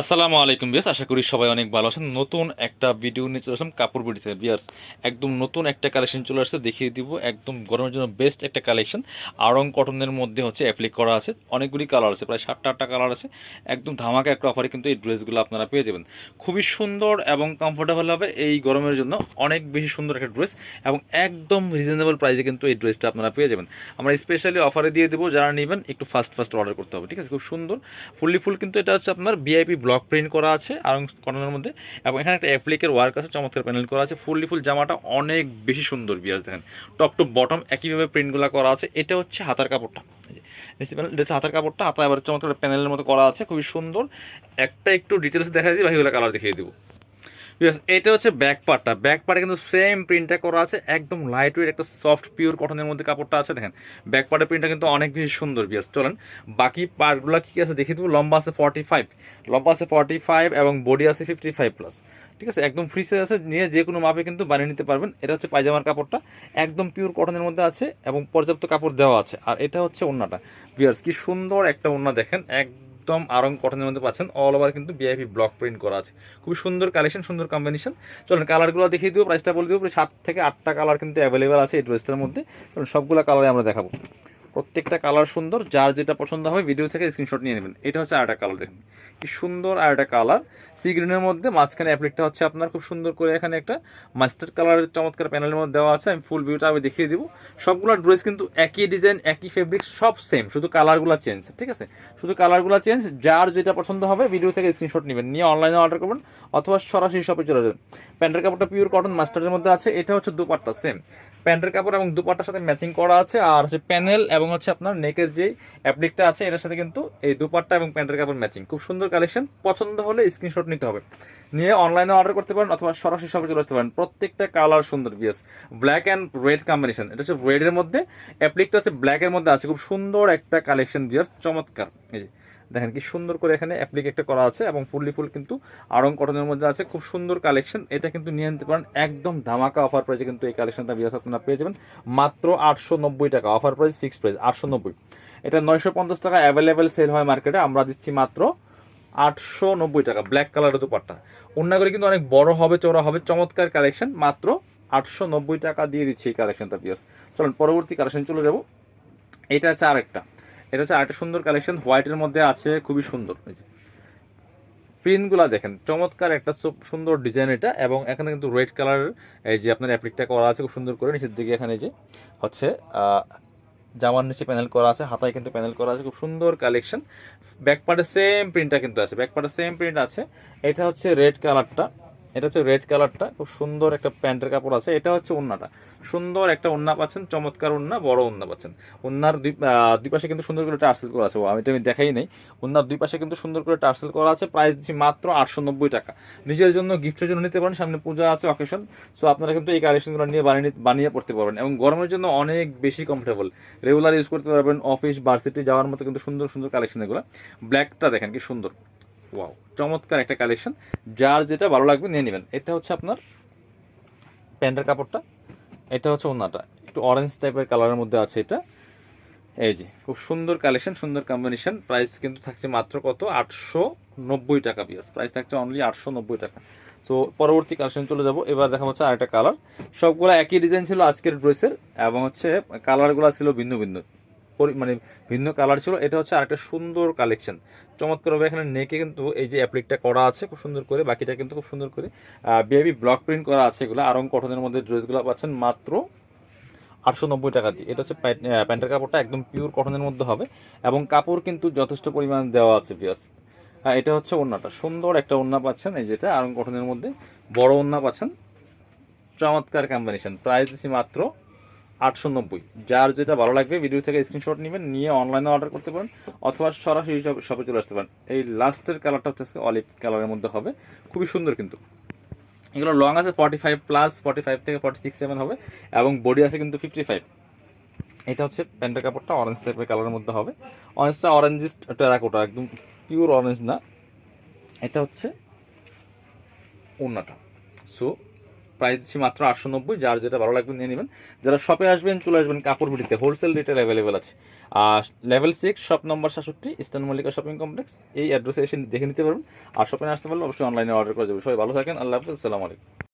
আসসালামু আলাইকুম বিয়াস আশা করি সবাই অনেক ভালো আছেন। নতুন একটা ভিডিও নিয়ে চলে আসলাম কাপড় বিডি থেকে। বিয়াস একদম নতুন একটা কালেকশন চলে আসছে, দেখিয়ে দিব একদম গরমের জন্য বেস্ট একটা কালেকশন আরং কটনের মধ্যে হচ্ছে অ্যাপ্লিক করা আছে, অনেকগুলি কালার আছে, প্রায় সাতটা আটটা কালার আছে। একদম ধামাকা একটা অফারে কিন্তু এই ড্রেসগুলো আপনারা পেয়ে যাবেন। খুবই সুন্দর এবং কমফোর্টেবল হবে এই গরমের জন্য, অনেক বেশি সুন্দর একটা ড্রেস এবং একদম রিজনেবল প্রাইসে কিন্তু এই ড্রেসটা আপনারা পেয়ে যাবেন। আমরা স্পেশালি অফারে দিয়ে দেবো, যারা নেবেন একটু ফার্স্ট ফার্স্ট অর্ডার করতে হবে, ঠিক আছে? খুব সুন্দর ফুললি ফুল কিন্তু এটা হচ্ছে আপনার ভিআইপি ব্লক প্রিন্ট করা আছে আর কটনের মধ্যে এবং এখানে একটা অ্যাপ্লিকের ওয়ার্ক আছে, চমৎকার প্যানেল করা আছে। ফুললি ফুল জামাটা অনেক বেশি সুন্দর বিয়াজ দেখেন। টপ টু বটম একইভাবে প্রিন্টগুলো করা আছে। এটা হচ্ছে হাতার কাপড়টা। নিচে হাতার কাপড়টা। হাতা এবার চমৎকার প্যানেলের মতো করা আছে, খুবই সুন্দর। একটা একটু ডিটেলস দেখা দিই, বাকিগুলো কালার দেখিয়ে দিব। এটা হচ্ছে ব্যাক পার্টটা ব্যাক পার্টে কিন্তু সেম প্রিন্টটা করা আছে, একদম লাইট ওয়েট একটা সফট পিওর কটনের মধ্যে কাপড়টা আছে, দেখেন। ব্যাক পার্টের প্রিন্টটা কিন্তু অনেক বেশি সুন্দর বিয়াস চলেন, বাকি পার্টগুলো কী আছে দেখিয়ে দেবো? লম্বা আছে ফর্টি ফাইভ লম্বা আছে ফর্টি ফাইভ এবং বডি আছে ফিফটি ফাইভ প্লাস ঠিক আছে? একদম ফ্রি সাইজ আছে, নিয়ে যে কোনো মাপে কিন্তু বানিয়ে নিতে পারবেন। এটা হচ্ছে পায়জামার কাপড়টা। একদম পিওর কটনের মধ্যে আছে এবং পর্যাপ্ত কাপড় দেওয়া আছে। আর এটা হচ্ছে ওন্নাটা। বিয়ার্স কি সুন্দর একটা ওন্না দেখেন। একদম আরং কটনের মধ্যে পাচ্ছেন অল ওভার কিন্তু বিআইপি ব্লক প্রিন্ট করা আছে। খুবই সুন্দর কালেকশন সুন্দর কম্বিনেশন চলুন কালারগুলো দেখিয়ে দিব প্রাইসটা বলে দিব সাত থেকে আটটা কালার কিন্তু অ্যাভেলেবেল আছে এই ড্রেসটার মধ্যে। চলুন, সবগুলো কালারে আমরা দেখাবো। প্রত্যেকটা কালার সুন্দর, যার যেটা পছন্দ হবে ভিডিও থেকে স্ক্রিনশট নিয়ে নেবেন। এটা হচ্ছে আরেকটা কালার দেখুন। কি সুন্দর আর একটা কালার সি গ্রিনের মধ্যে মাঝখানে অ্যাপ্লিকটা হচ্ছে আপনার খুব সুন্দর করে এখানে একটা মাস্টার কালারের চমৎকার প্যানেলের মধ্যে দেওয়া আছে। আমি ফুল ভিউটা আমি দেখিয়ে দিব। সবগুলো ড্রেস কিন্তু একই ডিজাইন একই ফেব্রিক সব সেম শুধু কালারগুলো চেঞ্জ ঠিক আছে? শুধু কালারগুলো চেঞ্জ যার যেটা পছন্দ হবে ভিডিও থেকে স্ক্রিনশট নেবেন। নিয়ে অনলাইনে অর্ডার করবেন, অথবা সরাসরি শপে চলে যাবেন। প্যান্টের কাপড়টা পিওর কটন মাস্টারের মধ্যে আছে। এটা হচ্ছে দুপাট্টা সেম প্যান্টের কাপড় এবং দুপাট্টার সাথে ম্যাচিং করা আছে, আর হচ্ছে প্যানেল এবং হচ্ছে আপনার নেকের যে অ্যাপ্লিকটা আছে, এটার সাথে কিন্তু এই দুপাট্টা এবং প্যান্টের কাপড় ম্যাচিং খুব সুন্দর কালেকশন পছন্দ হলে স্ক্রিনশট নিতে হবে। নিয়ে অনলাইনে অর্ডার করতে পারেন অথবা সরাসরি শপে চলে আসতে পারেন। প্রত্যেকটা কালার সুন্দর বিয়াস ব্ল্যাক অ্যান্ড রেড কম্বিনেশন এটা হচ্ছে রেডের মধ্যে। অ্যাপ্লিকটা হচ্ছে ব্ল্যাকের মধ্যে আছে। খুব সুন্দর একটা কালেকশন বিয়াস চমৎকার। এই যে, দেখেন কি সুন্দর করে এখানে অ্যাপ্লিক একটা করা আছে এবং ফুললি ফুল কিন্তু আরং কটনের মধ্যে আছে। খুব সুন্দর কালেকশন এটা কিন্তু নিয়ে নিতে পারেন। একদম ধামাকা অফার প্রাইসে কিন্তু এই কালেকশনটা বিয়াস আপনারা পেয়ে যাবেন। মাত্র আটশো নব্বই টাকা অফার প্রাইস ফিক্সড প্রাইস আটশো নব্বই। এটা নয়শো পঞ্চাশ টাকা অ্যাভেলেবেল সেল হয় মার্কেটে আমরা দিচ্ছি মাত্র আটশো নব্বই টাকা ব্ল্যাক কালারের দুপাট্টা। অন্যগুলি কিন্তু অনেক বড় হবে, চওড়া হবে, চমৎকার কালেকশন মাত্র আটশো নব্বই টাকা দিয়ে দিচ্ছি এই কালেকশনটা বিয়াস চলুন, পরবর্তী কালেকশন চলে যাব। এটা হচ্ছে আরেকটা। এটা হচ্ছে আরেকটা সুন্দর কালেকশন হোয়াইটের মধ্যে আছে, খুবই সুন্দর, এই যে। প্রিন্টগুলো দেখেন, চমৎকার একটা সুন্দর ডিজাইন এটা, এবং এখানে কিন্তু রেড কালারের এই যে আপনার অ্যাপ্লিকটা করা আছে, খুব সুন্দর করে, নিচের দিকে এখানে যে, হচ্ছে জামার নিচে প্যানেল করা আছে, হাতায় কিন্তু প্যানেল করা আছে, খুব সুন্দর কালেকশন ব্যাক পার্টে সেম প্রিন্টটা কিন্তু আছে ব্যাক পার্টে সেম প্রিন্ট আছে। এটা হচ্ছে রেড কালারটা এটা হচ্ছে রেড কালারটা খুব সুন্দর একটা প্যান্টের কাপড় আছে। এটা হচ্ছে ওন্নাটা। সুন্দর একটা ওন্না পাচ্ছেন, চমৎকার ওন্না, বড় ওন্না পাচ্ছেন। ওন্নার দুই পাশে কিন্তু সুন্দর করে টার্সেল করা আছে। আমি এটা আমি দেখাই নাই। ওন্নার দুই পাশে কিন্তু সুন্দর করে টার্সেল করা আছে। প্রাইস দিচ্ছি মাত্র আটশো নব্বই টাকা। নিজের জন্য গিফটের জন্য নিতে পারেন। সামনে পূজা আছে অকেশন সো আপনারা কিন্তু এই কালেকশনগুলো নিয়ে বানিয়ে বানিয়ে পড়তে পারবেন। এবং গরমের জন্য অনেক বেশি কমফোর্টেবল রেগুলার ইউজ করতে পারবেন। অফিস ভার্সিটি যাওয়ার মতো কিন্তু সুন্দর সুন্দর কালেকশন এগুলো। ব্ল্যাকটা দেখেন কি সুন্দর। ওয়াও চমৎকার একটা কালেকশন যার যেটা ভালো লাগবে নিয়ে নেবেন। এটা হচ্ছে আপনার প্যান্টের কাপড়টা, এটা হচ্ছে ওনাটা একটু অরেঞ্জ টাইপের কালারের মধ্যে আছে এটা। এই যে, খুব সুন্দর কালেকশন সুন্দর কম্বিনেশন প্রাইস কিন্তু থাকছে মাত্র কত? আটশো নব্বই টাকা পিয়াস প্রাইস থাকছে অনলি আটশো নব্বই টাকা। সো পরবর্তী কালেকশন চলে যাব। এবার দেখা হচ্ছে আরেকটা কালার সবগুলো একই ডিজাইন ছিল আজকের ড্রেসের এবং হচ্ছে কালারগুলো ছিল ভিন্ন ভিন্ন। মানে ভিন্ন কালার ছিল। এটা হচ্ছে আরেকটা সুন্দর কালেকশন চমৎকারভাবে এখানে নেকে কিন্তু এই যে অ্যাপ্লিকটা করা আছে, খুব সুন্দর করে, বাকিটা কিন্তু খুব সুন্দর করে বেবি ব্লক প্রিন্ট করা আছে এগুলো। আরং কটনের মধ্যে ড্রেসগুলো পাচ্ছেন মাত্র আটশো নব্বই টাকা দিয়ে। এটা হচ্ছে প্যান্টের কাপড়টা একদম পিওর কটনের মধ্যে হবে এবং কাপড় কিন্তু যথেষ্ট পরিমাণ দেওয়া আছে পিয়াস হ্যাঁ এটা হচ্ছে ওন্নাটা সুন্দর একটা ওন্না পাচ্ছেন এই যেটা আরং কটনের মধ্যে। বড় ওন্না পাচ্ছেন। চমৎকার কম্বিনেশন প্রাইস দিচ্ছি মাত্র আটশো নব্বই। যার যেটা ভালো লাগবে ভিডিও থেকে স্ক্রিনশট নেবেন, নিয়ে অনলাইনে অর্ডার করতে পারেন, অথবা সরাসরি শপে চলে আসতে পারেন। এই লাস্টের কালারটা হচ্ছে অলিভ কালারের মধ্যে হবে। খুবই সুন্দর কিন্তু। এগুলো লং আছে forty five plus forty five থেকে ফর্টি সিক্স সেভেন হবে, এবং বডি আছে কিন্তু ফিফটি ফাইভ এটা হচ্ছে প্যান্টের কাপড়টা অরেঞ্জ টাইপের কালারের মধ্যে হবে। অরেঞ্জটা অরেঞ্জিস টেরাকোটা একদম পিওর অরেঞ্জ না। এটা হচ্ছে ওড়নাটা। সো প্রাইস দিচ্ছি মাত্র আটশো নব্বই, যার যেটা ভালো লাগবে নিয়ে নেবেন। যারা শপে আসবেন, চলে আসবেন কাপড় ভিটিতে। হোলসেল রেটের অ্যাভেলেবেল আছে। আর লেভেল সিক্স শপ নম্বর সাতষট্টি ইস্টার্ন মল্লিকা শপিং কমপ্লেক্স এই অ্যাড্রেসে এসে দেখে নিতে পারবেন। আর শপে আসতে পারলে অবশ্যই অনলাইনে অর্ডার করে যাবে সবাই ভালো থাকেন, আল্লাহ হাফিজ, আসসালামু আলাইকুম।